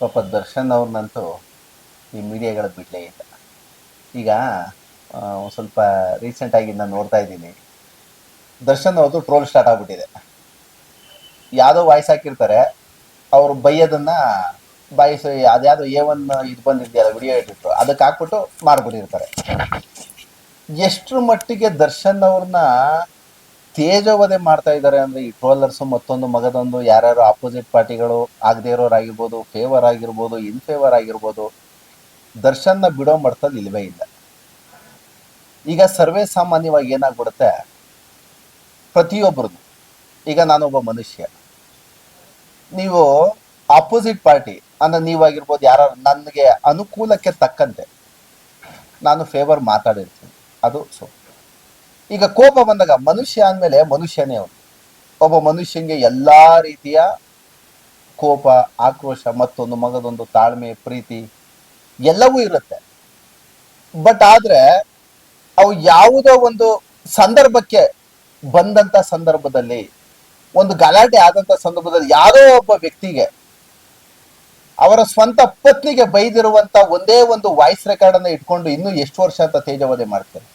ಪಾಪ ದರ್ಶನ್ ಅವ್ರನ್ನಂತೂ ಈ ಮೀಡಿಯಾಗಳ ಬಿಡಲೇ ಇಲ್ಲ. ಈಗ ಸ್ವಲ್ಪ ರೀಸೆಂಟಾಗಿ ನಾನು ನೋಡ್ತಾ ಇದ್ದೀನಿ. ದರ್ಶನ್ ಅವ್ರದ್ದು ಟ್ರೋಲ್ ಸ್ಟಾರ್ಟ್ ಆಗ್ಬಿಟ್ಟಿದೆ. ಯಾವುದೋ ವಾಯ್ಸ್ ಹಾಕಿರ್ತಾರೆ. ಅವರು ಬೈಯೋದನ್ನ ಬಾಯಿಸಿ, ಅದ್ಯಾವುದೋ ಎ ಒನ್ ಇದು ಬಂದಿದೆಯಲ್ಲ, ವಿಡಿಯೋ ಇಟ್ಟಿತ್ತು ಅದಕ್ಕೆ ಹಾಕ್ಬಿಟ್ಟು ಮಾಡ್ಬಿಟ್ಟಿರ್ತಾರೆ ಎಷ್ಟು ಮಟ್ಟಿಗೆ ದರ್ಶನ್ ಅವ್ರನ್ನ ತೇಜೋವಧೆ ಮಾಡ್ತಾ ಇದ್ದಾರೆ ಅಂದ್ರೆ ಈ ಟ್ರೋಲರ್ಸ್, ಮತ್ತೊಂದು ಮಗದೊಂದು ಯಾರ್ಯಾರು ಆಪೋಸಿಟ್ ಪಾರ್ಟಿಗಳು ಆಗದೆ ಇರೋರಾಗಿರ್ಬೋದು ಫೇವರ್ ಆಗಿರ್ಬೋದು ಇನ್ ಫೇವರ್ ಆಗಿರ್ಬೋದು, ದರ್ಶನ್ನ ಬಿಡೋ ಮಟ್ಟದಲ್ಲಿ ಇಲ್ವೇ ಇಲ್ಲ. ಈಗ ಸರ್ವೇ ಸಾಮಾನ್ಯವಾಗಿ ಏನಾಗ್ಬಿಡುತ್ತೆ? ಪ್ರತಿಯೊಬ್ಬರದು ಈಗ ನಾನೊಬ್ಬ ಮನುಷ್ಯ. ನೀವು ಆಪೋಸಿಟ್ ಪಾರ್ಟಿ ಅಂದ್ರೆ ನೀವಾಗಿರ್ಬೋದು ಯಾರು, ನನಗೆ ಅನುಕೂಲಕ್ಕೆ ತಕ್ಕಂತೆ, ನಾನು ಫೇವರ್ ಮಾತಾಡಿರ್ತೀನಿ. ಅದು ಸೊ ಈಗ ಕೋಪ ಬಂದಾಗ ಮನುಷ್ಯ ಅಂದಮೇಲೆ ಮನುಷ್ಯನೇ ಅವನು. ಒಬ್ಬ ಮನುಷ್ಯನಿಗೆ ಎಲ್ಲ ರೀತಿಯ ಕೋಪ, ಆಕ್ರೋಶ, ಮತ್ತೊಂದು ಮಗದೊಂದು ತಾಳ್ಮೆ, ಪ್ರೀತಿ ಎಲ್ಲವೂ ಇರುತ್ತೆ. ಬಟ್ ಆದ್ರೆ ಅವು ಯಾವುದೋ ಒಂದು ಸಂದರ್ಭಕ್ಕೆ ಬಂದಂತ ಸಂದರ್ಭದಲ್ಲಿ, ಒಂದು ಗಲಾಟೆ ಆದಂತ ಸಂದರ್ಭದಲ್ಲಿ ಯಾರೋ ಒಬ್ಬ ವ್ಯಕ್ತಿಗೆ, ಅವರ ಸ್ವಂತ ಪತ್ನಿಗೆ ಬೈದಿರುವಂತ ಒಂದೇ ಒಂದು ವಾಯ್ಸ್ ರೆಕಾರ್ಡ್ ಅನ್ನ ಇಟ್ಕೊಂಡು ಇನ್ನೂ ಎಷ್ಟು ವರ್ಷ ಅಂತ ತೇಜವಧೆ ಮಾಡ್ತಾರೆ.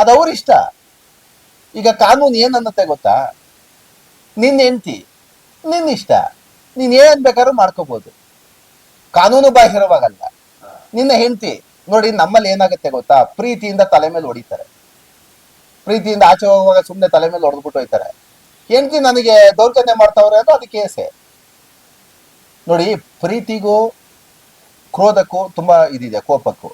ಅದು ಅವ್ರ ಇಷ್ಟ. ಈಗ ಕಾನೂನು ಏನನ್ನತ್ತೆ ಗೊತ್ತಾ? ನಿನ್ನ ಹೆಂಡತಿ ನಿನ್ನ ಇಷ್ಟ. ನೀನ್ ಏನ್ ಬೇಕಾದ್ರೂ ಮಾಡ್ಕೋಬಹುದು ಕಾನೂನು ಬಾಹಿರವಾಗಲ್ಲ. ನಿನ್ನ ಹೆಂಡತಿ, ನೋಡಿ ನಮ್ಮಲ್ಲಿ ಏನಾಗುತ್ತೆ ಗೊತ್ತಾ? ಪ್ರೀತಿಯಿಂದ ತಲೆ ಮೇಲೆ ಹೊಡಿತಾರೆ. ಪ್ರೀತಿಯಿಂದ ಆಚೆ ಹೋಗುವಾಗ ಸುಮ್ಮನೆ ತಲೆ ಮೇಲೆ ಹೊಡೆದ್ಬಿಟ್ಟು ಹೋಯ್ತಾರೆ. ಹೆಂಡತಿ ನನಗೆ ದೌರ್ಜನ್ಯ ಮಾಡ್ತಾವ್ರೆ ಅಂತ ಅದು ಕೇಸೆ ನೋಡಿ, ಪ್ರೀತಿಗೂ, ಕ್ರೋಧಕ್ಕೂ ತುಂಬಾ ಇದಿದೆ, ಕೋಪಕ್ಕೂ.